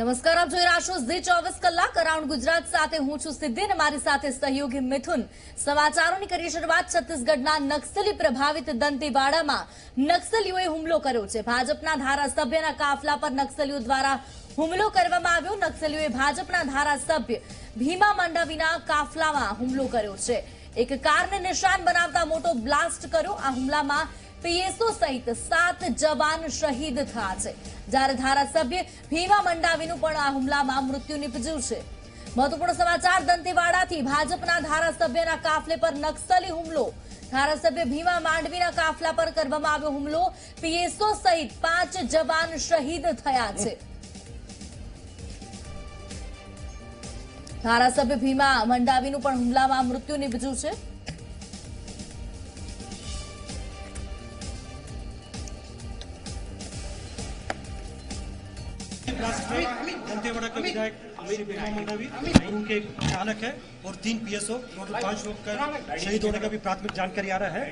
નમસ્કાર, આપ જોઈ રહ્યા છો ઝી ચોવીસ કલાક અરાઉન્ડ ગુજરાત સાથે. હું છું સિદ્ધિ અને મારી સાથે સહયોગી મિથુન. સમાચારોની કરીએ શરૂઆત છત્તીસગઢના નક્સલી પ્રભાવિત દંતીવાડામાં. નક્સલીઓએ હુમલો કર્યો છે. ભાજપના ધારાસભ્યના કાફલા પર નક્સલીઓ દ્વારા હુમલો કરવામાં આવ્યો. નક્સલીઓએ ભાજપના ધારાસભ્ય ભીમા મંડાવીના કાફલામાં હુમલો કર્યો છે. એક કારને નિશાન બનાવતા મોટો બ્લાસ્ટ કર્યો. આ હુમલામાં પીએસઓ સહિત સાત જવાન શહીદ થયા છે. જ્યારે ધારાસભ્ય ભીમા મંડાવીનું પણ આ હુમલામાં મૃત્યુ નીપજ્યું છે. મહત્વપૂર્ણ સમાચાર દંતેવાડાથી ભાજપના ધારાસભ્યના કાફલે પર નક્સલી હુમલો. ધારાસભ્ય ભીમા માંડવીના કાફલા પર કરવામાં આવ્યો હુમલો. પીએસઓ સહિત પાંચ જવાન શહીદ થયા છે. ધારાસભ્ય ભીમા મંડાવીનું પણ હુમલામાં મૃત્યુ નીપજ્યું છે. विधायक भीमा मंडावी, उनके चालक है और तीन पीएसओ टोटल पाँच लोग का शहीद होने का भी प्राथमिक जानकारी आ रहा है।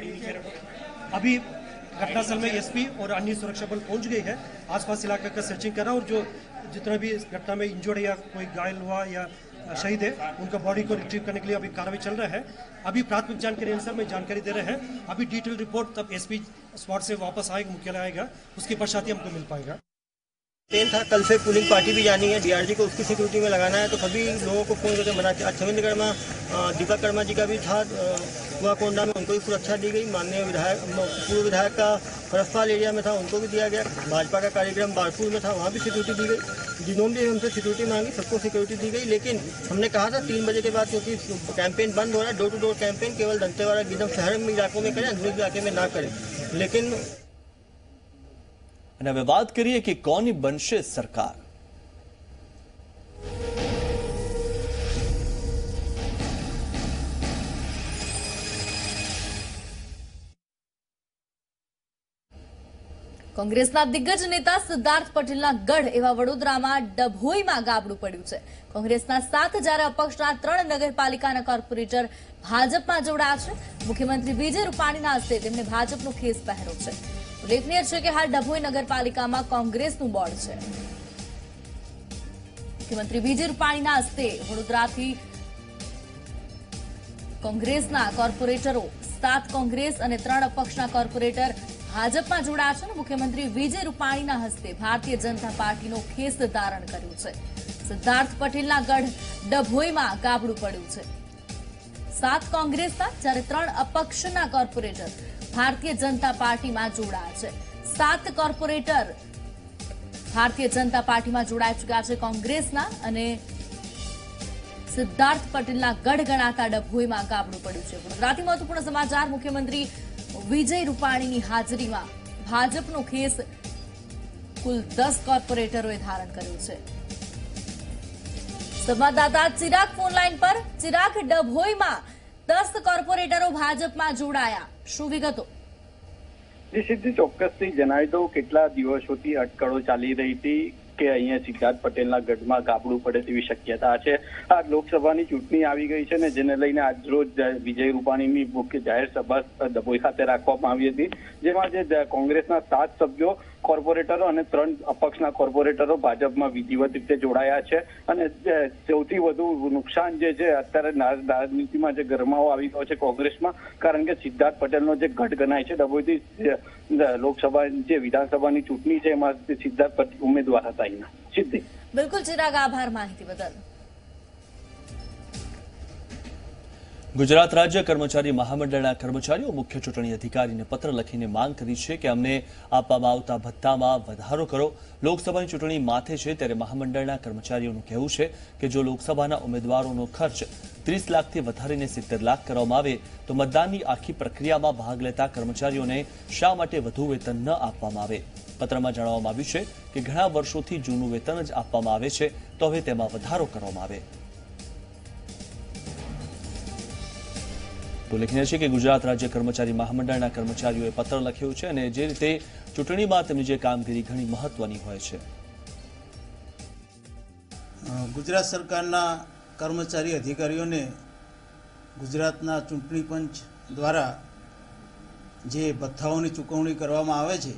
अभी घटनास्थल में एसपी और अन्य सुरक्षा बल पहुँच गई है। आसपास इलाके का सर्चिंग कर और जो जितना भी इस घटना में इंजर्ड या कोई घायल हुआ या शहीद है, उनका बॉडी को रिट्रीव करने के लिए अभी कार्रवाई चल रहा है। अभी प्राथमिक जानकारी अनुसार में जानकारी दे रहे हैं। अभी डिटेल रिपोर्ट तब एसपी स्पॉट से वापस आएगा, मुख्यालय आएगा, उसके पश्चात ही हमको मिल पाएगा। ट्रेन था, कल से पुलिंग पार्टी भी जानी है। डीआरजी को उसकी सिक्योरिटी में लगाना है तो सभी लोगों को फ़ोन करके मना छविंद्र कर्मा दीपक कर्मा जी का भी था कुआकोंडा में, उनको भी सुरक्षा दी गई। माननीय विधायक पूर्व विधायक का फरसपाल एरिया में था, उनको भी दिया गया। भाजपा का कार्यक्रम बारपुर में था, वहाँ भी सिक्योरिटी दी गई। जिन्होंने भी हमसे सिक्योरिटी मांगी, सबको सिक्योरिटी दी गई। लेकिन हमने कहा था तीन बजे के बाद, क्योंकि कैंपेन बंद हो रहा है डोर टू डोर कैंपेन केवल दंतेवाड़ा गिदम शहर में, इलाकों में करें अंदरूनी इलाके में ना करें। लेकिन અને હવે વાત કરીએ કે કોની બનશે સરકાર? કોંગ્રેસના દિગ્ગજ નેતા સિદ્ધાર્થ પટેલના ગઢ એવા વડોદરામાં ડભોઈમાં ગાબડું પડ્યું છે. કોંગ્રેસના સાત જ્યારે અપક્ષના ત્રણ નગરપાલિકાના કોર્પોરેટર ભાજપમાં જોડાયા છે. મુખ્યમંત્રી વિજય રૂપાણીના હસ્તે તેમને ભાજપનો ખેસ પહેર્યો છે. ઉલ્લેખનીય છે કે હાલ ડભોઈ નગરપાલિકામાં કોંગ્રેસનું બોર્ડ છે. મુખ્યમંત્રી વિજય રૂપાણીના હસ્તે વડોદરાથી કોંગ્રેસના કોર્પોરેટરો, સાત કોંગ્રેસ અને ત્રણ અપક્ષના કોર્પોરેટર ભાજપમાં જોડાયા છે મુખ્યમંત્રી વિજય રૂપાણીના હસ્તે ભારતીય જનતા પાર્ટીનો ખેસ ધારણ કર્યું છે. સિદ્ધાર્થ પટેલના ગઢ ડભોઈમાં ગાબડું પડ્યું છે. સાત કોંગ્રેસના જ્યારે ત્રણ અપક્ષના કોર્પોરેટર ભારતીય જનતા પાર્ટીમાં જોડાયા છે. સાત કોર્પોરેટર ભારતીય જનતા પાર્ટીમાં જોડાઈ ચૂક્યા છે કોંગ્રેસના અને સિદ્ધાર્થ પટેલના ગઢ ગણાતા ડભોઈમાં ગાબડું પડ્યું છે. ગુજરાતી મહત્વપૂર્ણ સમાચાર, મુખ્યમંત્રી વિજય રૂપાણીની હાજરીમાં ભાજપનો ખેસ કુલ દસ કોર્પોરેટરોએ ધારણ કર્યો છે. સંવાદદાતા ચિરાગ ફોનલાઈન પર ચિરાગ ડભોઈમાં દસ કોર્પોરેટરો ભાજપમાં જોડાયા. શું વિગતો? જે સિદ્ધિ ચોક્કસથી જણાવી દઉં, કેટલા દિવસોથી અટકળો ચાલી રહી હતી કે અહીંયા સિદ્ધાર્થ પટેલના ગઢમાં ગાબડું પડે તેવી શક્યતા છે. આ લોકસભાની ચૂંટણી આવી ગઈ છે ને જેને લઈને આજરોજ વિજય રૂપાણીની મુખ્ય જાહેર સભા ડભોઈ ખાતે રાખવામાં આવી હતી. જેમાં જે કોંગ્રેસના સાત સભ્યો કોર્પોરેટરો અને ત્રણ અપક્ષના કોર્પોરેટરો ભાજપમાં વિધિવત રીતે જોડાયા છે. અને સૌથી વધુ નુકસાન જે છે, અત્યારે રાજનીતિમાં જે ગરમાવો આવી ગયો છે કોંગ્રેસમાં, કારણ કે સિદ્ધાર્થ પટેલનો જે ગઢ ગણાય છે, ડભોઈથી લોકસભા, જે વિધાનસભાની ચૂંટણી છે, એમાં સિદ્ધાર્થ પટેલ ઉમેદવાર હતા એના. સિદ્ધિ. બિલકુલ ચિરાગ, આભાર માહિતી બદલ. ગુજરાત રાજ્ય કર્મચારી મહામંડળના કર્મચારીઓ મુખ્ય ચૂંટણી અધિકારીને પત્ર લખીને માંગ કરી છે કે અમને આપવામાં આવતા ભથ્થામાં વધારો કરો. લોકસભાની ચૂંટણી માથે છે ત્યારે મહામંડળના કર્મચારીઓનું કહેવું છે કે જો લોકસભાના ઉમેદવારોનો ખર્ચ ત્રીસ લાખથી વધારીને સિત્તેર લાખ કરવામાં આવે તો મતદાનની આખી પ્રક્રિયામાં ભાગ લેતા કર્મચારીઓને શા માટે વધુ વેતન ન આપવામાં આવે? પત્રમાં જણાવવામાં આવ્યું છે કે ઘણા વર્ષોથી જૂનું વેતન જ આપવામાં આવે છે, તો હવે તેમાં વધારો કરવામાં આવે. ઉલ્લેખનીય છે કે ગુજરાત રાજ્ય કર્મચારી મહામંડળના કર્મચારીઓએ પત્ર લખ્યું છે અને જે રીતે ચૂંટણીમાં તેમની જે કામગીરી ઘણી મહત્વની હોય છે. ગુજરાત સરકારના કર્મચારી અધિકારીઓને ગુજરાતના ચૂંટણી પંચ દ્વારા જે ભથ્થાઓની ચૂકવણી કરવામાં આવે છે,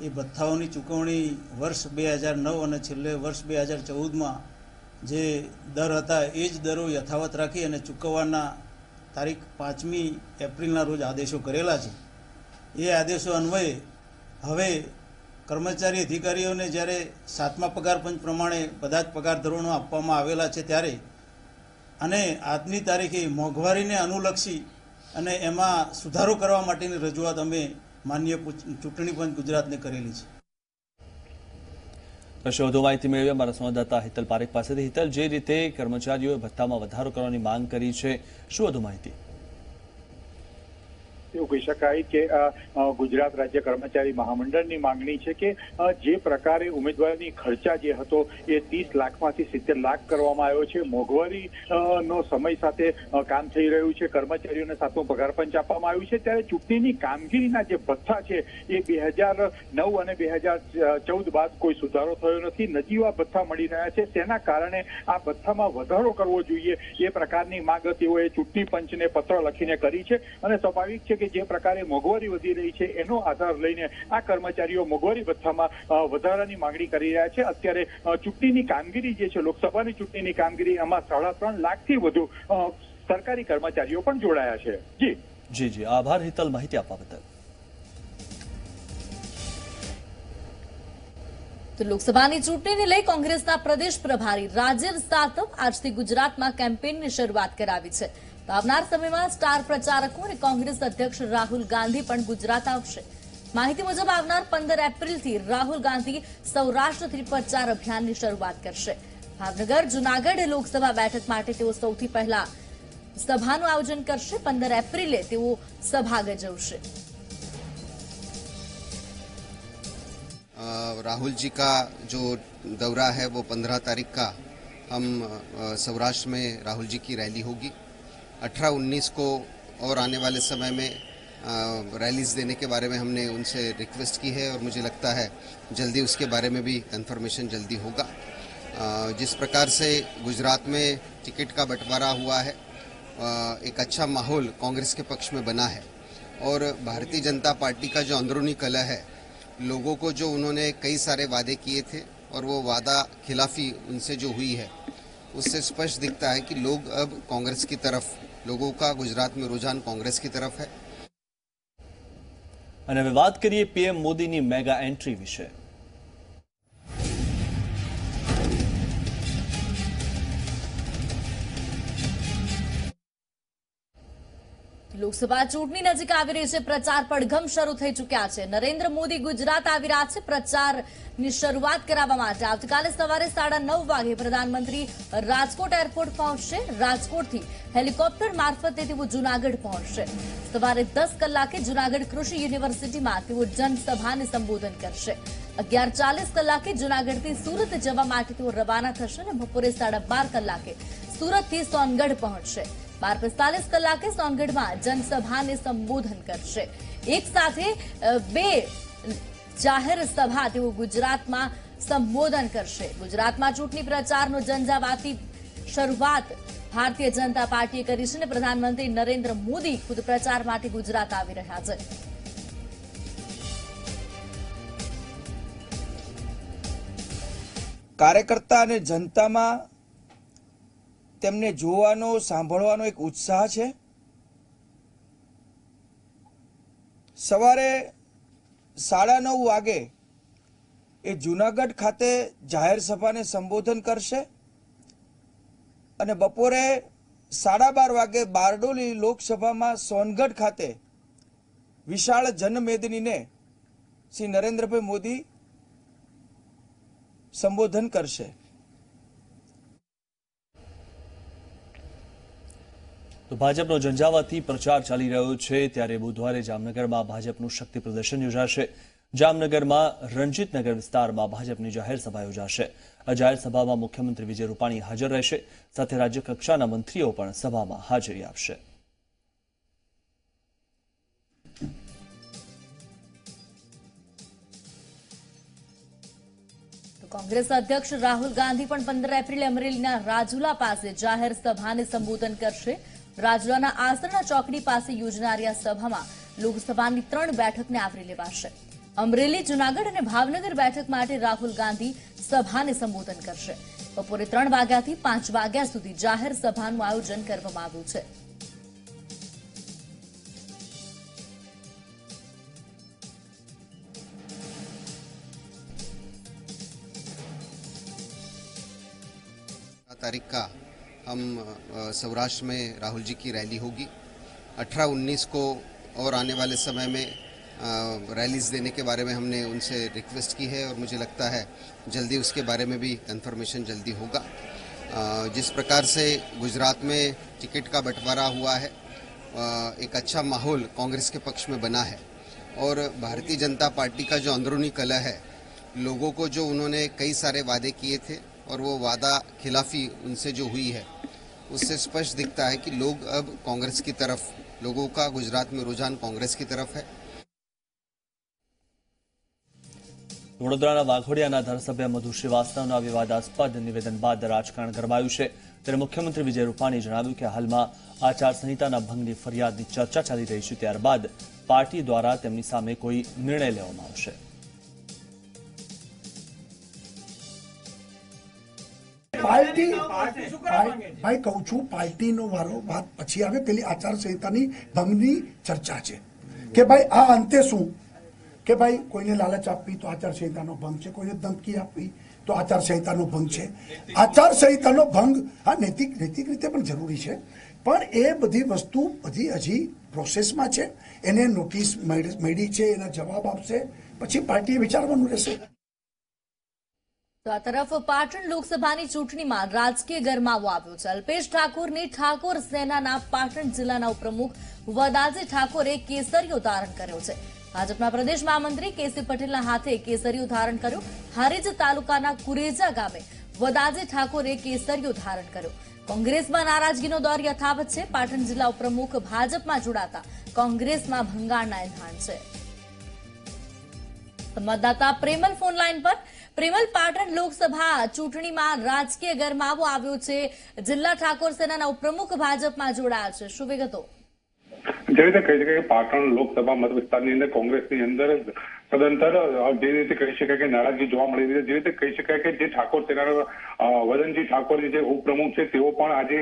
એ ભથ્થાઓની ચૂકવણી વર્ષ બે હજાર નવ અને છેલ્લે વર્ષ બે હજાર ચૌદમાં જે દર હતા, એ જ દરો યથાવત રાખી અને ચૂકવવાના તારીખ પાંચમી એપ્રિલના રોજ આદેશો કરેલા છે. એ આદેશો અન્વયે હવે કર્મચારી અધિકારીઓને જ્યારે સાતમા પગાર પંચ પ્રમાણે બધા જ પગાર ધોરણો આપવામાં આવેલા છે ત્યારે અને આજની તારીખે મોંઘવારીને અનુલક્ષી અને એમાં સુધારો કરવા માટેની રજૂઆત અમે માન્ય ચૂંટણી પંચ ગુજરાતને કરેલી છે. વધુ માહિતી મેળવી અમારા સંવાદદાતા હિતલ પારેખ પાસેથી હિતલ, જે રીતે કર્મચારીઓએ ભથ્થામાં વધારો કરવાની માંગ કરી છે, શું વધુ માહિતી? એવું કહી શકાય કે ગુજરાત રાજ્ય કર્મચારી મહામંડળની માંગણી છે કે જે પ્રકારે ઉમેદવારની ખર્ચા જે હતો એ ત્રીસ લાખમાંથી સિત્તેર લાખ કરવામાં આવ્યો છે. મોંઘવારી સમય સાથે કામ થઈ રહ્યું છે. કર્મચારીઓને સાતમો પગાર પંચ આપવામાં આવ્યું છે. ત્યારે ચૂંટણીની કામગીરીના જે ભથ્થા છે એ બે હજાર નવ અને બે હજાર ચૌદ બાદ કોઈ સુધારો થયો નથી. નજીવા ભથ્થા મળી રહ્યા છે. તેના કારણે આ ભથ્થામાં વધારો કરવો જોઈએ એ પ્રકારની માંગ તેઓએ ચૂંટણી પંચને પત્ર લખીને કરી છે. અને સ્વાભાવિક છે કે જે પ્રકારે મોંઘવારી વધી રહી છે એનો આધાર લઈને આ કર્મચારીઓ મોંઘવારી ભથ્થામાં વધારાની માંગણી કરી રહ્યા છે. અત્યારે ચૂંટણીની કામગીરી જે છે લોકસભાની ચૂંટણીની કામગીરી એમાં સાડા ત્રણ લાખથી વધુ સરકારી કર્મચારીઓ પણ જોડાયા છે. જી. જી જી. આભાર હિતલ માહિતી આપવા બદલ. તો લોકસભાની ચૂંટણીને લઈ કોંગ્રેસના પ્રદેશ પ્રભારી રાજીવ સાતવ આજથી ગુજરાતમાં કેમ્પેનની શરૂઆત કરાવી છે. તો આવનાર સમયમાં સ્ટાર પ્રચારકો અને કોંગ્રેસ અધ્યક્ષ રાહુલ ગાંધી પણ ગુજરાત આવશે માહિતી મુજબ આવનાર પંદર એપ્રિલથી રાહુલ ગાંધી સૌરાષ્ટ્રથી પ્રચાર અભિયાનની શરૂઆત કરશે ભાવનગર જૂનાગઢ લોકસભા બેઠક માટે તેઓ સૌથી પહેલા સભાનું આયોજન કરશે પંદર એપ્રિલે તેઓ સભા ગજવશે अ, राहुल जी का जो दौरा है वो पंद्रह तारीख का हम अ, सौराष्ट्र में राहुल जी की रैली होगी अठारह उन्नीस को और आने वाले समय में रैलीज देने के बारे में हमने उनसे रिक्वेस्ट की है और मुझे लगता है जल्दी उसके बारे में भी कंफर्मेशन जल्दी होगा। जिस प्रकार से गुजरात में टिकट का बंटवारा हुआ है एक अच्छा माहौल कांग्रेस के पक्ष में बना है और भारतीय जनता पार्टी का जो अंदरूनी कला है, लोगों को जो उन्होंने कई सारे वादे किए थे और वो वादा खिलाफी उनसे जो हुई है, उससे स्पष्ट दिखता है कि लोग अब कांग्रेस की तरफ़ लोगों का गुजरात में रुझान कांग्रेस की तरफ है અને હવે વાત કરીએ પીએમ મોદીની મેગા એન્ટ્રી વિશે લોકસભા ચૂંટણી નજીક આવી રહી છે. પ્રચાર પડઘમ શરૂ થઈ ચૂક્યા છે. નરેન્દ્ર મોદી ગુજરાત આવી રહ્યા છે. પ્રચારની શરૂઆત કરાવવા માટે આવતીકાલે સવારે સાડા નવ વાગે પ્રધાનમંત્રી રાજકોટ એરપોર્ટ પહોંચશે. રાજકોટથી હેલિકોપ્ટર મારફતે તેઓ જૂનાગઢ પહોંચશે. સવારે દસ કલાકે જૂનાગઢ કૃષિ યુનિવર્સિટીમાં તેઓ જનસભાને સંબોધન કરશે. અગિયાર ચાલીસ કલાકે જૂનાગઢથી સુરત જવા માટે તેઓ રવાના થશે અને બપોરે સાડા બાર કલાકે સુરતથી સોનગઢ પહોંચશે. બાર પિસ્તાલીસ કલાકે સોનગઢમાં જનસભાને સંબોધન કરશે. એક સાથે બે જાહેર સભા તેઓ ગુજરાતમાં સંબોધન કરશે. ગુજરાતમાં ચૂંટણી પ્રચારનો ઝંઝાવાતી શરૂઆત ભારતીય જનતા પાર્ટીએ કરી છે અને પ્રધાનમંત્રી નરેન્દ્ર મોદી ખુદ પ્રચાર માટે ગુજરાત આવી રહ્યા છે. કાર્યકર્તા અને જનતામાં તેમને જોવાનો, સાંભળવાનો એક ઉત્સાહ છે? સવારે સાડા નવ વાગે એ જુનાગઢ ખાતે જાહેર સભાને સંબોધન કરશે અને બપોરે સાડા બાર વાગે બારડોલી લોકસભામાં સોનગઢ ખાતે વિશાળ જનમેદનીને શ્રી નરેન્દ્રભાઈ મોદી સંબોધન કરશે. તો ભાજપનો ઝંઝાવાતી પ્રચાર ચાલી રહ્યો છે ત્યારે બુધવારે જામનગરમાં ભાજપનું શક્તિ પ્રદર્શન યોજાશે. જામનગરમાં રણજીતનગર વિસ્તારમાં ભાજપની જાહેર યોજાશે. આ જાહેર મુખ્યમંત્રી વિજય રૂપાણી હાજર રહેશે. સાથે રાજ્ય મંત્રીઓ પણ સભામાં હાજરી આપશે. કોંગ્રેસ અધ્યક્ષ રાહુલ ગાંધી પણ પંદર એપ્રિલે અમરેલીના રાજુલા પાસે જાહેર સભાને સંબોધન કરશે. રાજુલાના આસરણા ચોકડી પાસે યોજનારી આ સભામાં લોકસભાની ત્રણ બેઠકને આવરી લેવાશે. અમરેલી, જૂનાગઢ અને ભાવનગર બેઠક માટે રાહુલ ગાંધી સભાને સંબોધન કરશે. બપોરે ત્રણ વાગ્યાથી પાંચ વાગ્યા સુધી જાહેર સભાનું આયોજન કરવામાં આવ્યું છે. તારીખ કા? हम सौराष्ट्र में राहुल जी की रैली होगी। 18-19 को और आने वाले समय में रैलीज देने के बारे में हमने उनसे रिक्वेस्ट की है और मुझे लगता है जल्दी उसके बारे में भी कंफर्मेशन जल्दी होगा। जिस प्रकार से गुजरात में टिकट का बंटवारा हुआ है एक अच्छा माहौल कांग्रेस के पक्ष में बना है और भारतीय जनता पार्टी का जो अंदरूनी कला है, लोगों को जो उन्होंने कई सारे वादे किए थे और वो वादा खिलाफी उनसे जो हुई है उससे स्पष्ट दिखता है कि लोग अब कांग्रेस की तरफ लोगों का गुजरात में रुझान कांग्रेस की तरफ है વડોદરાના વાઘોડિયાના ધારાસભ્ય મધુ શ્રીવાસ્તવના વિવાદાસ્પદ નિવેદન બાદ રાજકારણ ગરમાયું છે ત્યારે મુખ્યમંત્રી વિજય રૂપાણીએ જણાવ્યું કે હાલમાં આચારસંહિતાના ભંગની ફરિયાદની ચર્ચા ચાલી રહી છે ત્યારબાદ પાર્ટી દ્વારા તેમની સામે કોઈ નિર્ણય લેવામાં આવશે પાર્ટી ભાઈ કહું છું પાર્ટીનો વારો વાત પછી આવે પેલી આચારસંહિતાની ભંગની ચર્ચા છે. કે ભાઈ આ અંતે શું? કે ભાઈ કોઈને લાલચ આપવી તો આચારસંહિતાનો ભંગ છે કોઈને ધમકી આપવી તો આચારસંહિતાનો ભંગ છે. આચારસંહિતાનો ભંગ હા નૈતિક નૈતિક રીતે પણ જરૂરી છે. પણ એ બધી વસ્તુ બધી હજી પ્રોસેસમાં છે. એને નોટિસ મળી મળી છે એના જવાબ આપશે. પછી પાર્ટીએ વિચારવાનું રહેશે. તો આ તરફ પાટણ લોકસભાની ચૂંટણીમાં રાજકીય ગરમાવો આવ્યો છે. અલ્પેશ ઠાકોરની ઠાકોર સેનાના પાટણ જિલ્લાના ઉપપ્રમુખ વદાજી ઠાકોરે કેસરીઓ ધારણ કર્યો છે. ભાજપના પ્રદેશ મહામંત્રી કેસી પટેલના હાથે કેસરીઓ ધારણ કર્યો. હારીજ તાલુકાના કુરેજા ગામે વદાજી ઠાકોરે કેસરીઓ ધારણ કર્યો. કોંગ્રેસમાં નારાજગીનો દોર યથાવત છે. પાટણ જિલ્લા ઉપપ્રમુખ ભાજપમાં જોડાતા કોંગ્રેસમાં ભંગાણના એંધાણ છે. સંવાદદાતા પ્રેમલ ફોન લાઈન પર પ્રેમલ પાટણ લોકસભા ચૂંટણીમાં રાજકીય ગરમાવો આવ્યો છે. જિલ્લા ઠાકોર સેનાના ઉપપ્રમુખ ભાજપમાં જોડાયા છે. શું વિગતો? જે રીતે કહી શકાય પાટણ લોકસભા મતવિસ્તારની અંદર કોંગ્રેસની અંદર સદંતર જે રીતે કહી શકાય કે નારાજગી જોવા મળી રહી છે. જે રીતે કહી શકાય કે જે ઠાકોર અ, વદનજી ઠાકોરજી જે ઉપપ્રમુખ છે તેઓ પણ આજે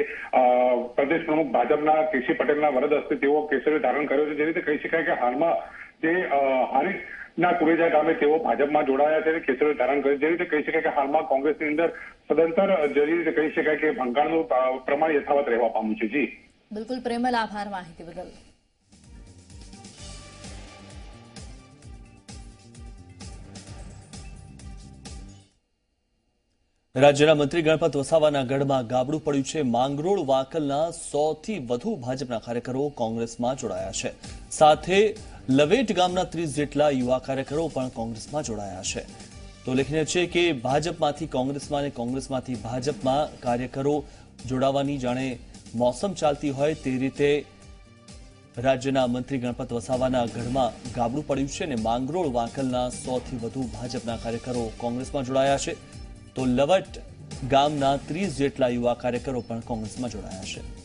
પ્રદેશ પ્રમુખ ભાજપના કેસી પટેલના વરદ હસ્તે તેઓ કેસરી ધારણ કર્યો છે. જે રીતે કહી શકાય કે હાલમાં જે અ, હારીજ ના કુરેજા ગામે તેઓ ભાજપમાં જોડાયા છે અને કેસરી ધારણ કર્યું જે રીતે કહી શકાય કે હાલમાં કોંગ્રેસની અંદર સદંતર જે રીતે કહી શકાય કે ભંગાણનું પ્રમાણ યથાવત રહેવા પામ્યું છે. જી. બિલકુલ પ્રેમલ આભાર માહિતી બદલ. રાજ્યના મંત્રી ગણપત વસાવાના ગઢમાં ગાબડું પડ્યું છે. માંગરોળ વાકલના સોથી વધુ ભાજપના કાર્યકરો કોંગ્રેસમાં જોડાયા છે. સાથે લવેટ ગામના ત્રીસ જેટલા યુવા કાર્યકરો પણ કોંગ્રેસમાં જોડાયા છે. તો ઉલ્લેખનીય છે કે ભાજપમાંથી કોંગ્રેસમાં અને કોંગ્રેસમાંથી ભાજપમાં કાર્યકરો જોડાવાની જાણે મોસમ ચાલતી હોય તે રીતે રાજ્યના મંત્રી ગણપત વસાવાના ગઢમાં ગાબડું પડ્યું છે અને માંગરોળ વાંકલના સોથી વધુ ભાજપના કાર્યકરો કોંગ્રેસમાં જોડાયા છે. તો લવટ ગામના ત્રીસ જેટલા યુવા કાર્યકરો પણ કોંગ્રેસમાં જોડાયા છે.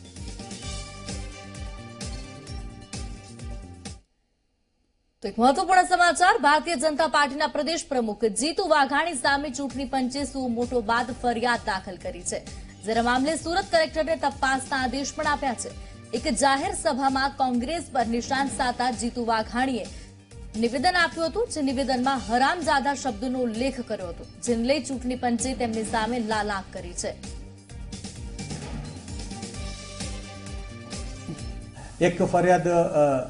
તો એક મહત્વપૂર્ણ સમાચાર, ભારતીય જનતા પાર્ટીના પ્રદેશ પ્રમુખ જીતુ વાઘાણી સામે ચૂંટણી પંચે સુ મોટો બાદ ફરિયાદ દાખલ કરી છે. જેના મામલે સુરત કલેક્ટરે તપાસના આદેશ પણ આપ્યા છે. એક જાહેર સભામાં કોંગ્રેસ પર નિશાન સાતા જીતુ વાઘાણીએ નિવેદન આપ્યું હતું, જે નિવેદનમાં હરામજાદા શબ્દનો ઉલ્લેખ કર્યો હતો, જેને લઈ ચૂંટણી પંચે તેમની સામે લાલાક કરી છે. એક ફરિયાદ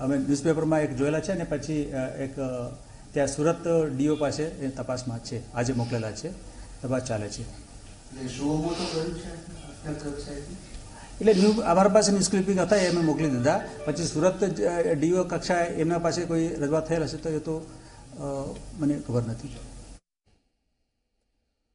અમે ન્યૂઝપેપરમાં એક જોયેલા છે અને પછી એક ત્યાં સુરત ડીઓ પાસે એ તપાસમાં છે. આજે મોકલેલા છે. તપાસ ચાલે છે. એટલે ન્યૂ અમારા પાસે ન્યૂઝ ક્લિપિંગ હતા એ અમે મોકલી દીધા. પછી સુરત ડીઓ કક્ષાએ એમના પાસે કોઈ રજૂઆત થયેલ હશે તો એ તો મને ખબર નથી.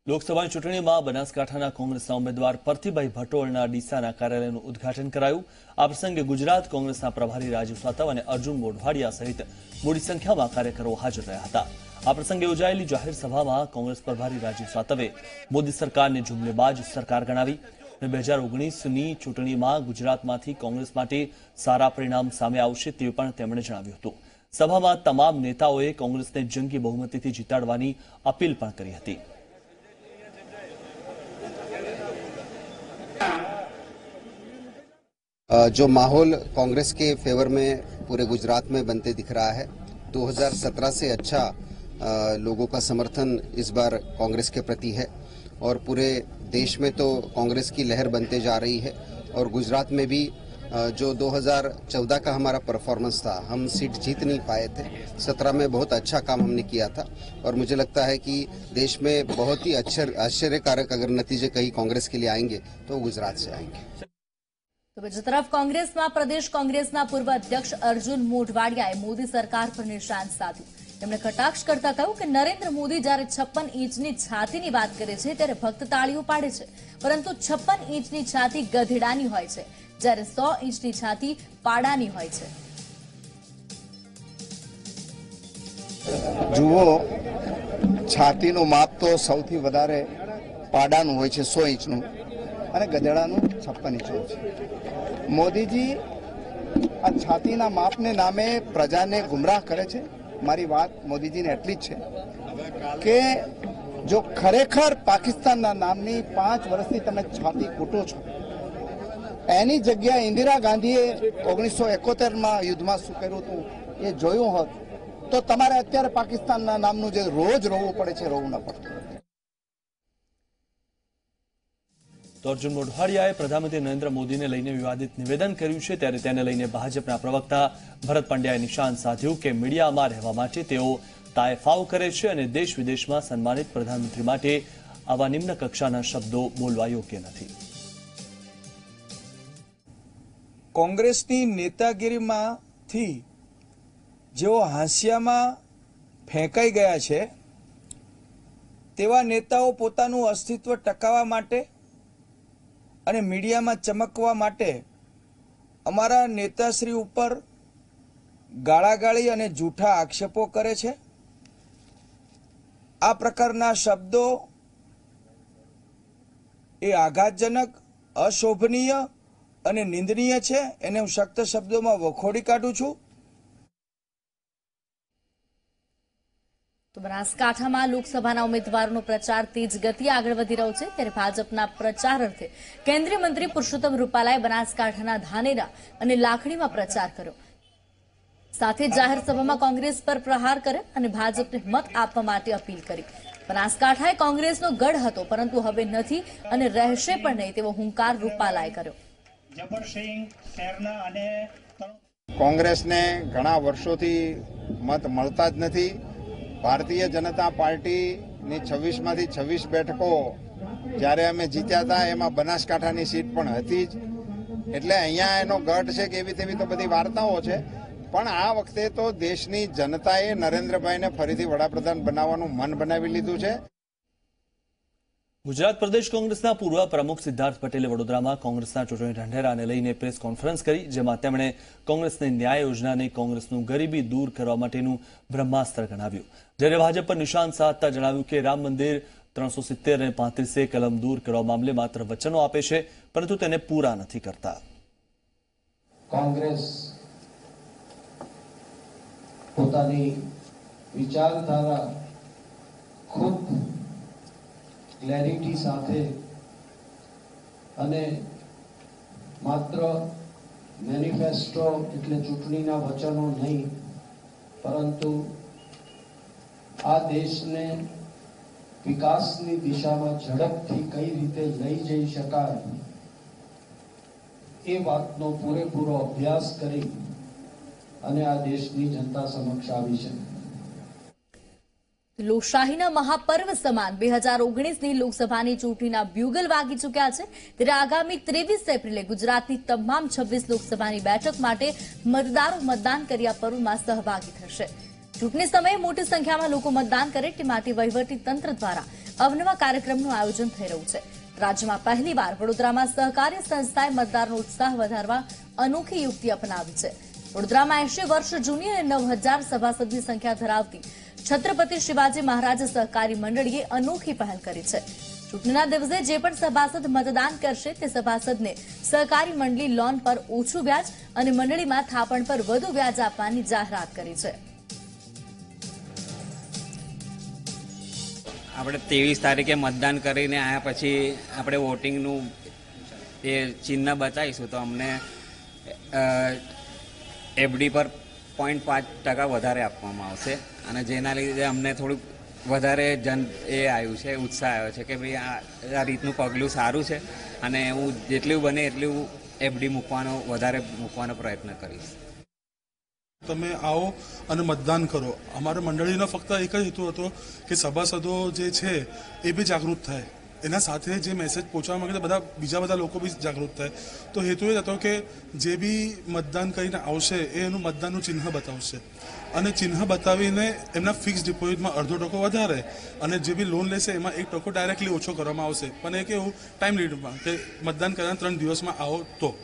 લોકસભાની ચૂંટણીમાં બનાસકાંઠાના કોંગ્રેસના ઉમેદવાર પરથીભાઈ ભટોળના ડીસાના કાર્યાલયનું ઉદ્ઘાટન કરાયું. આ પ્રસંગે ગુજરાત કોંગ્રેસના પ્રભારી રાજીવ સાતવ અને અર્જુન મોઢવાડિયા સહિત મોટી સંખ્યામાં કાર્યકરો હાજર રહ્યા હતા. આ પ્રસંગે યોજાયેલી જાહેર સભામાં કોંગ્રેસ પ્રભારી રાજીવ સાતવે મોદી સરકારને જુમલેબાજ સરકાર ગણાવી અને બે હજાર ઓગણીસની ચૂંટણીમાં ગુજરાતમાંથી કોંગ્રેસ માટે સારા પરિણામ સામે આવશે તેવું પણ તેમણે જણાવ્યું હતું. સભામાં તમામ નેતાઓએ કોંગ્રેસને જંગી બહુમતીથી જીતાડવાની અપીલ પણ કરી હતી. जो माहौल कांग्रेस के फेवर में, पूरे गुजरात में बनते दिख रहा है। 2017 से अच्छा लोगों का समर्थन इस बार कांग्रेस के प्रति है और पूरे देश में तो कांग्रेस की लहर बनते जा रही है और गुजरात में भी जो 2014 का हमारा परफॉर्मेंस था, हम सीट जीत नहीं पाए थे। 17 में बहुत अच्छा काम हमने किया था और मुझे लगता है कि देश में बहुत ही अच्छे आश्चर्यकारक अगर नतीजे कहीं कांग्रेस के लिए आएँगे तो गुजरात से आएँगे। તો બીજી તરફ કોંગ્રેસમાં પ્રદેશ કોંગ્રેસના પૂર્વ અધ્યક્ષ અર્જુન મોઢવાડિયાએ મોદી સરકાર પર નિશાન સાધ્યું. તેમણે કટાક્ષ કરતા કહ્યું કે નરેન્દ્ર મોદી જ્યારે છપ્પન ઇંચની છાતીની વાત કરે છે, ત્યારે ભક્ત તાળીઓ પાડે છે. પરંતુ છપ્પન ઇંચની છાતી ગધેડાની હોય છે, જ્યારે સો ઇંચની છાતી પાડાની હોય છે. જુઓ, છાતીનું માપ તો સૌથી વધારે પાડાનું હોય છે, સો ઇંચનું. અને ગધેડાનું છપ્પન ઇંચનું છે. મોદીજી, આ છાતીના માપને નામે પ્રજાને ગુમરાહ કરે છે. મારી વાત મોદીજીને એટલી જ છે કે જો ખરેખર પાકિસ્તાનના નામની પાંચ વર્ષથી તમે છાતી કૂટો છો, એની જગ્યાએ ઇન્દિરા ગાંધીએ ઓગણીસો એકોતેરમાં યુદ્ધમાં શું કર્યું હતું એ જોયું હોત, તો તમારે અત્યારે પાકિસ્તાનના નામનું જે રોજ રોવું પડે છે, રોવું ન પડતું. અર્જુન મોઢવાડિયાએ પ્રધાનમંત્રી નરેન્દ્ર મોદીને લઈને વિવાદિત નિવેદન કર્યું છે, ત્યારે તેને લઈને ભાજપના પ્રવક્તા ભરત પંડ્યાએ નિશાન સાધ્યું કે મીડિયામાં રહેવા માટે તેઓ તાયફાવ કરે છે અને દેશ વિદેશમાં સન્માનિત પ્રધાનમંત્રી માટે આવા નિમ્ન કક્ષાના શબ્દો બોલવા યોગ્ય નથી. કોંગ્રેસની નેતાગીરીમાંથી જેઓ હાંસિયામાં ફેંકાઈ ગયા છે, તેવા નેતાઓ પોતાનું અસ્તિત્વ ટકાવવા માટે અને મીડિયામાં ચમકવા માટે અમારા નેતાશ્રી ઉપર ગાળાગાળી અને જૂઠા આક્ષેપો કરે છે. આ પ્રકારના શબ્દો એ આઘાતજનક, અશોભનીય અને નિંદનીય છે. એને હું શક્ત શબ્દોમાં વખોડી કાઢું છું. તો બનાસકાંઠામાં લોકસભાના ઉમેદવારોનો પ્રચાર તેજ ગતિએ આગળ વધી રહ્યો છે ત્યારે ભાજપના પ્રચાર અર્થે કેન્દ્રીય મંત્રી પુરુષોત્તમ રૂપાલાએ બનાસકાંઠાના ધાનેરા અને લાખણીમાં પ્રચાર કર્યો. સાથે જાહેર સભામાં કોંગ્રેસ પર પ્રહાર કર્યો અને ભાજપને મત આપવા માટે અપીલ કરી. બનાસકાંઠાએ કોંગ્રેસનો ગઢ હતો પરંતુ હવે નથી અને રહેશે પણ નહીં તેવો હુંકાર રૂપાલાએ કર્યો. કોંગ્રેસને ઘણા વર્ષોથી મત મળતા જ નથી. ભારતીય જનતા પાર્ટીની છવ્વીસમાંથી છવ્વીસ બેઠકો જ્યારે અમે જીત્યા હતા, એમાં બનાસકાંઠાની સીટ પણ હતી જ. એટલે અહીંયા એનો ગઢ છે કે એવી તેવી તો બધી વાર્તાઓ છે. પણ આ વખતે તો દેશની જનતાએ નરેન્દ્રભાઈને ફરીથી વડાપ્રધાન બનાવવાનું મન બનાવી લીધું છે. ગુજરાત પ્રદેશ કોંગ્રેસના પૂર્વ પ્રમુખ સિદ્ધાર્થ પટેલે વડોદરામાં કોંગ્રેસના ચૂંટણી ઢંઢેરાને લઈને પ્રેસ કોન્ફરન્સ કરી, જેમાં તેમણે કોંગ્રેસની ન્યાય યોજનાને કોંગ્રેસનું ગરીબી દૂર કરવા માટેનું બ્રહ્માસ્ત્ર ગણાવ્યું. જ્યારે ભાજપ પર નિશાન સાધતા જણાવ્યું કે રામ મંદિર ત્રણસો સિત્તેર અને પાંત્રીસે કલમ દૂર કરવા મામલે માત્ર વચનો આપે છે, પરંતુ તેને પૂરા નથી કરતા. કોંગ્રેસ પોતાની વિચારધારા ખૂબ ક્લેરિટી સાથે અને માત્ર મેનિફેસ્ટો એટલે ચૂંટણીના વચનો નહીં, પરંતુ આ દેશને વિકાસની દિશામાં ઝડપથી કઈ રીતે લઈ જઈ શકાય એ વાતનો પૂરેપૂરો અભ્યાસ કરી અને આ દેશની જનતા સમક્ષ આવી છે. લોકશાહીના મહાપર્વ સમાન બે હજાર ઓગણીસની લોકસભાની ચૂંટણીના બ્યુગલ વાગી ચૂક્યા છે. ત્યારે આગામી ત્રેવીસ એપ્રિલે ગુજરાતની તમામ છવ્વીસ લોકસભાની બેઠક માટે મતદારો મતદાન કર્યા પર્વમાં સહભાગી થશે. ચૂંટણી સમયે મોટી સંખ્યામાં લોકો મતદાન કરે તે માટે વહીવટી તંત્ર દ્વારા અવનવા કાર્યક્રમનું આયોજન થઈ રહ્યું છે. રાજ્યમાં પહેલીવાર વડોદરામાં સહકારી સંસ્થાએ મતદારનો ઉત્સાહ વધારવા અનોખી યુક્તિ અપનાવી છે. વડોદરામાં એંશી વર્ષ જૂની અને નવ હજાર સભાસદની સંખ્યા ધરાવતી છત્રપતિ શિવાજી મહારાજ સહકારી મંડળીએ અનોખી પહેલ કરી છે. ચૂંટણીના દિવસે જે પણ સભાસદ મતદાન કરશે તે સભાસદને સહકારી મંડળી લોન પર ઓછું વ્યાજ અને મંડળીમાં થાપણ પર વધુ વ્યાજ આપવાની જાહેરાત કરી છે. આપણે ત્રેવીસ તારીખે મતદાન કરીને આયા પછી આપણે વોટિંગનું એ ચિહ્ન બચાવીશું તો અમને એફડી પર પોઈન્ટ પાંચ ટકા વધારે આપવામાં આવશે. અને જેના લીધે અમને થોડુંક વધારે જન એ આવ્યું છે, ઉત્સાહ આવ્યો છે કે ભાઈ આ રીતનું પગલું સારું છે. અને હું જેટલું બને એટલું એફડી મૂકવાનો, વધારે મૂકવાનો પ્રયત્ન કરીશ. તમે આવો અને મતદાન કરો. અમારા મંડળીનો ફક્ત એક જ હેતુ હતો કે સભાસદો જે છે એ બી જાગૃત થાય. એના સાથે જે મેસેજ પહોંચવા માંગે બધા બીજા બધા લોકો બી જાગૃત થાય. તો હેતુ એ હતો કે જે બી મતદાન કરીને આવશે, એ એનું મતદાનનું ચિહ્ન બતાવશે. અને ચિહ્ન બતાવીને એમના ફિક્સ ડિપોઝિટમાં અડધો ટકો વધારે અને જે બી લોન લેશે, એમાં એક ટકો ડાયરેક્ટલી ઓછો કરવામાં આવશે. પણ એ કેવું? ટાઈમ લિમિટમાં કે મતદાન કરવાના ત્રણ દિવસમાં આવો તો.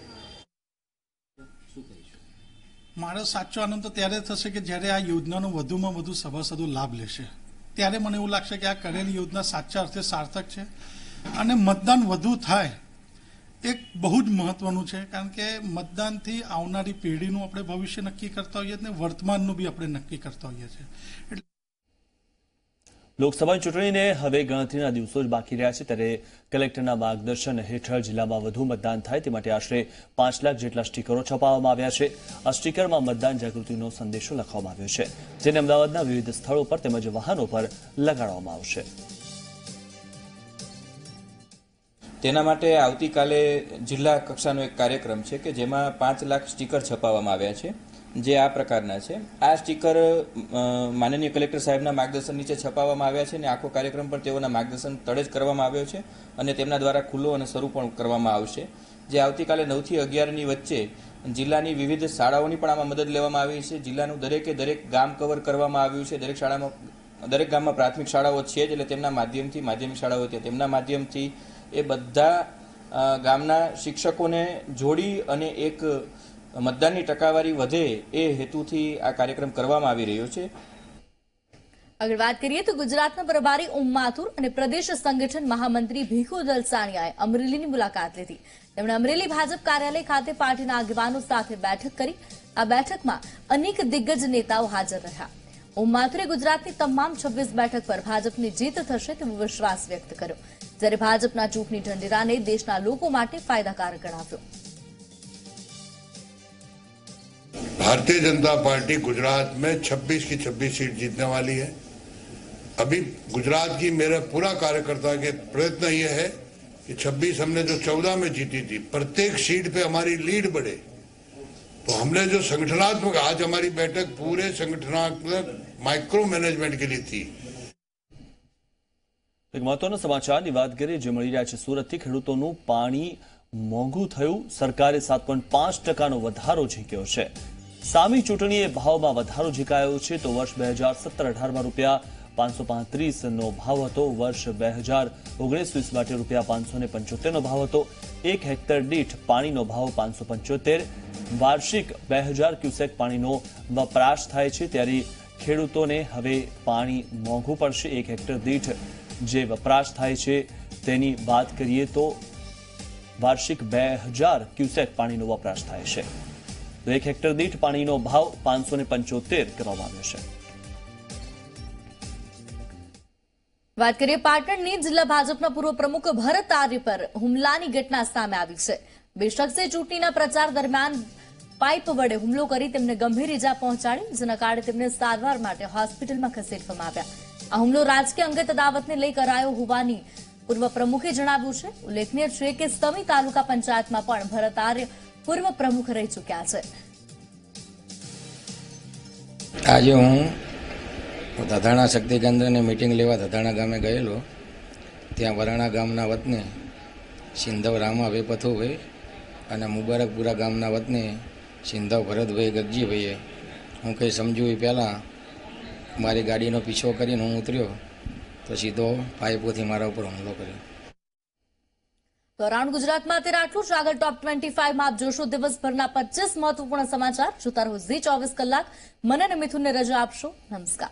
મારો સાચો આનંદ તો ત્યારે થશે કે જ્યારે આ યોજનાનો વધુમાં વધુ સભાસદો લાભ લેશે. ત્યારે મને એવું લાગશે કે આ કરેલી યોજના સાચા અર્થે સાર્થક છે. અને મતદાન વધુ થાય એક બહુ જ મહત્વનું છે, કારણ કે મતદાનથી આવનારી પેઢીનું આપણે ભવિષ્ય નક્કી કરતા હોઈએ અને વર્તમાનનું બી આપણે નક્કી કરતા હોઈએ છીએ. એટલે લોકસભાની ચૂંટણીને હવે ગણતરીના દિવસો જ બાકી રહ્યા છે ત્યારે કલેક્ટરના માર્ગદર્શન હેઠળ જિલ્લામાં વધુ મતદાન થાય તે માટે આશરે પાંચ લાખ જેટલા સ્ટીકરો છપાવવામાં આવ્યા છે. આ સ્ટીકરમાં મતદાન જાગૃતિનો સંદેશો લખવામાં આવ્યો છે, જેને અમદાવાદના વિવિધ સ્થળો પર તેમજ વાહનો પર લગાડવામાં આવશે. તેના માટે આવતીકાલે જિલ્લા કક્ષાનો એક કાર્યક્રમ છે કે જેમાં પાંચ લાખ સ્ટીકર છપાવવામાં આવ્યા છે. જે આ પ્રકારના છે. આ સ્ટીકર માનનીય કલેક્ટર સાહેબના માર્ગદર્શન નીચે છપાવવામાં આવ્યા છે અને આખો કાર્યક્રમ પણ તેઓના માર્ગદર્શન તળે જ કરવામાં આવ્યો છે અને તેમના દ્વારા ખુલ્લો અને શરૂ પણ કરવામાં આવશે. જે આવતીકાલે નવથી અગિયારની વચ્ચે જિલ્લાની વિવિધ શાળાઓની પણ આમાં મદદ લેવામાં આવી છે. જિલ્લાનું દરેકે દરેક ગામ કવર કરવામાં આવ્યું છે. દરેક શાળામાં, દરેક ગામમાં પ્રાથમિક શાળાઓ છે જ એટલે તેમના માધ્યમથી માધ્યમિક શાળાઓ છે તેમના માધ્યમથી એ બધા ગામના શિક્ષકોને જોડી અને એક મતદાનની ટકાવારી વધે એ હેતુથી આ કાર્યક્રમ કરવામાં આવી રહ્યો છે. આગળ વાત કરીએ તો ગુજરાતના પ્રભારી ઓમ માથુર અને પ્રદેશ સંગઠન મહામંત્રી ભીખુ દલસાણીયાએ અમરેલીની મુલાકાત લીધી. તેમણે અમરેલી ભાજપ કાર્યાલય ખાતે પાર્ટીના આગેવાનો સાથે બેઠક કરી. આ બેઠકમાં અનેક દિગ્ગજ નેતાઓ હાજર રહ્યા. ઓમ માથુરે ગુજરાતની તમામ છવ્વીસ બેઠક પર ભાજપની જીત થશે તેવો વિશ્વાસ વ્યક્ત કર્યો. જ્યારે ભાજપના ચૂંટણી ઢંઢેરાને દેશના લોકો માટે ફાયદાકારક ગણાવ્યો. भारतीय जनता पार्टी गुजरात में 26 की 26 सीट जीतने वाली है अभी गुजरात की मेरा पूरा कार्यकर्ता के प्रयत्न ये है कि 26 हमने जो 14 में जीती थी प्रत्येक सीट पे हमारी लीड बढ़े तो हमने जो संगठनात्मक आज हमारी बैठक पूरे संगठनात्मक माइक्रो मैनेजमेंट के लिए थी એક મહત્વના સમાચારની વાત કરીએ જે મળી રહ્યા છે સુરતથી ખેડૂતોનું પાણી મોંઘું થયું સરકારે સાત પોઈન્ટ પાંચ ટકાનો વધારો ઝીક્યો છે સામી ચૂંટણીએ ભાવમાં વધારો ઝીકાયો છે તો વર્ષ બે હજાર સત્તર અઢારમાં રૂપિયા પાંચસો પાંત્રીસનો ભાવ હતો. વર્ષ બે હજાર ઓગણીસ માટે રૂપિયા પાંચસો ને ભાવ હતો. એક હેક્ટર દીઠ પાણીનો ભાવ પાંચસો વાર્ષિક બે ક્યુસેક પાણીનો વપરાશ થાય છે ત્યારે ખેડૂતોને હવે પાણી મોંઘું પડશે. એક હેક્ટર દીઠ જે વપરાશ થાય છે તેની વાત કરીએ તો વાર્ષિક બે હજાર ક્યુસેક પાણીનો વપરાશ થાય છે. તો એક હેક્ટર દીઠ પાણીનો ભાવ પાંચસો પંચોતેર કરવામાં આવ્યો છે. વાત કરીએ પાટણની, જિલ્લા ભાજપના પૂર્વ પ્રમુખ ભરત આર્ય પર હુમલાની ઘટના સામે આવી છે. બે શખ્સે ચૂંટણીના પ્રચાર દરમિયાન પાઇપ વડે હુમલો કરી તેમને ગંભીર ઈજા પહોંચાડી, જેના કારણે તેમને સારવાર માટે હોસ્પિટલમાં ખસેડવામાં આવ્યા. આ હુમલો રાજકીય અંગત અદાવતને લઈ કરાયો હોવાની પૂર્વ પ્રમુખે જણાવ્યું છે. ઉલ્લેખનીય છે કે સમી તાલુકા પંચાયતમાં પણ ભરત આર્ય પૂર્વ પ્રમુખ રહી ચૂક્યા છે. આજે હું ધધાણા શક્તિ કેન્દ્રની મિટિંગ લેવા ધધાણા ગામે ગયેલો. ત્યાં વરાણા ગામના વતને સિંધવ રામા વેપથુભાઈ અને મુબારકપુરા ગામના વતને સિંધવ ભરતભાઈ ગગજીભાઈએ. હું કંઈ સમજુ એ પહેલાં મારી ગાડીનો પીછો કરીને હું ઉતર્યો, તો સીધો પાઇપોથી મારા ઉપર હુમલો કર્યો. રાઉન્ડ ગુજરાતમાં અત્યારે આટલું જ. આગળ ટોપ ટ્વેન્ટી ફાઈવમાં આપ જોશો દિવસભરના પચીસ મહત્વપૂર્ણ સમાચાર. જોતા રહો ઝી ચોવીસ કલાક. મને અને મિથુનને રજા આપશો. નમસ્કાર.